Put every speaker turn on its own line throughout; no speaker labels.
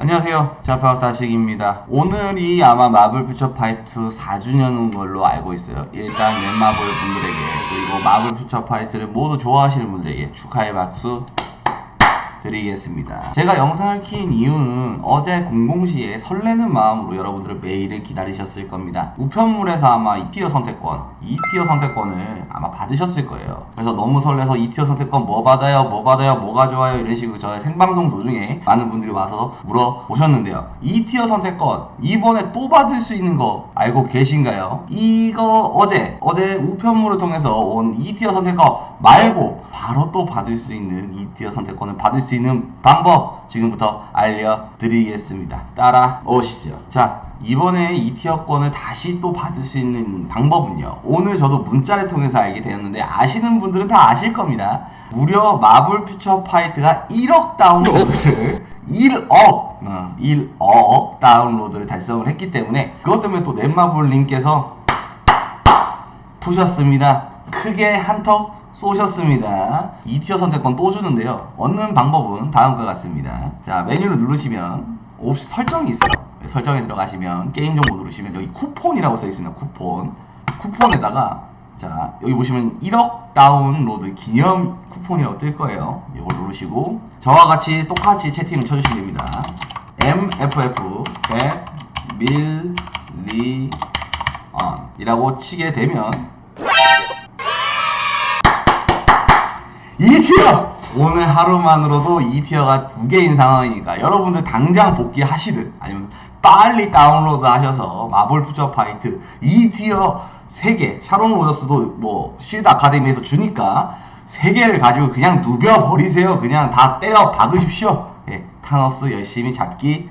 안녕하세요. 자파다식입니다. 오늘이 아마 마블 퓨처 파이트 4주년인 걸로 알고 있어요. 일단 넷마블 분들에게 그리고 마블 퓨처 파이트를 모두 좋아하시는 분들에게 축하의 박수 드리겠습니다. 제가 영상을 킨 이유는 어제 공공시에 설레는 마음으로 여러분들을 메일을 기다리셨을 겁니다. 우편물에서 아마 2티어 선택권, 2티어 선택권을 아마 받으셨을 거예요. 그래서 너무 설레서 2티어 선택권 뭐 받아요, 뭐 받아요, 뭐가 좋아요 이런 식으로 저의 생방송 도중에 많은 분들이 와서 물어보셨는데요. 2티어 선택권 이번에 또 받을 수 있는 거 알고 계신가요? 이거 어제 어제 우편물을 통해서 온 2티어 선택권 말고 바로 또 받을 수 있는 2티어 선택권을 받을 수 있는 방법 지금부터 알려드리겠습니다. 따라오시죠. 자, 이번에 2티어권을 다시 또 받을 수 있는 방법은요. 오늘 저도 문자를 통해서 알게 되었는데 아시는 분들은 다 아실 겁니다. 무려 마블 퓨처 파이트가 1억 다운로드를 1억 어, 1억 다운로드를 달성을 했기 때문에 그것 때문에 또 넷마블님께서 푸셨습니다. 크게 한턱 쏘셨습니다. 2티어 선택권 또 주는데요. 얻는 방법은 다음과 같습니다. 자, 메뉴를 누르시면 옵 설정이 있어요. 설정에 들어가시면 게임 정보 누르시면 여기 쿠폰이라고 써 있습니다. 쿠폰. 쿠폰에다가 자, 여기 보시면 1억 다운로드 기념 쿠폰이라고 뜰 거예요. 이걸 누르시고 저와 같이 똑같이 채팅을 쳐 주시면 됩니다. MFF 100 밀리언 이라고 치게 되면 2티어! 오늘 하루만으로도 2티어가 두 개인 상황이니까 여러분들 당장 복귀하시든 아니면 빨리 다운로드 하셔서 마블 퓨처 파이트 2티어 3개 샤론 로저스도 뭐 쉴드 아카데미에서 주니까 3개를 가지고 그냥 누벼버리세요. 그냥 다 때려 박으십시오. 예, 타노스 열심히 잡기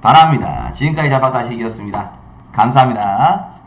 바랍니다. 지금까지 잡아다시기였습니다. 감사합니다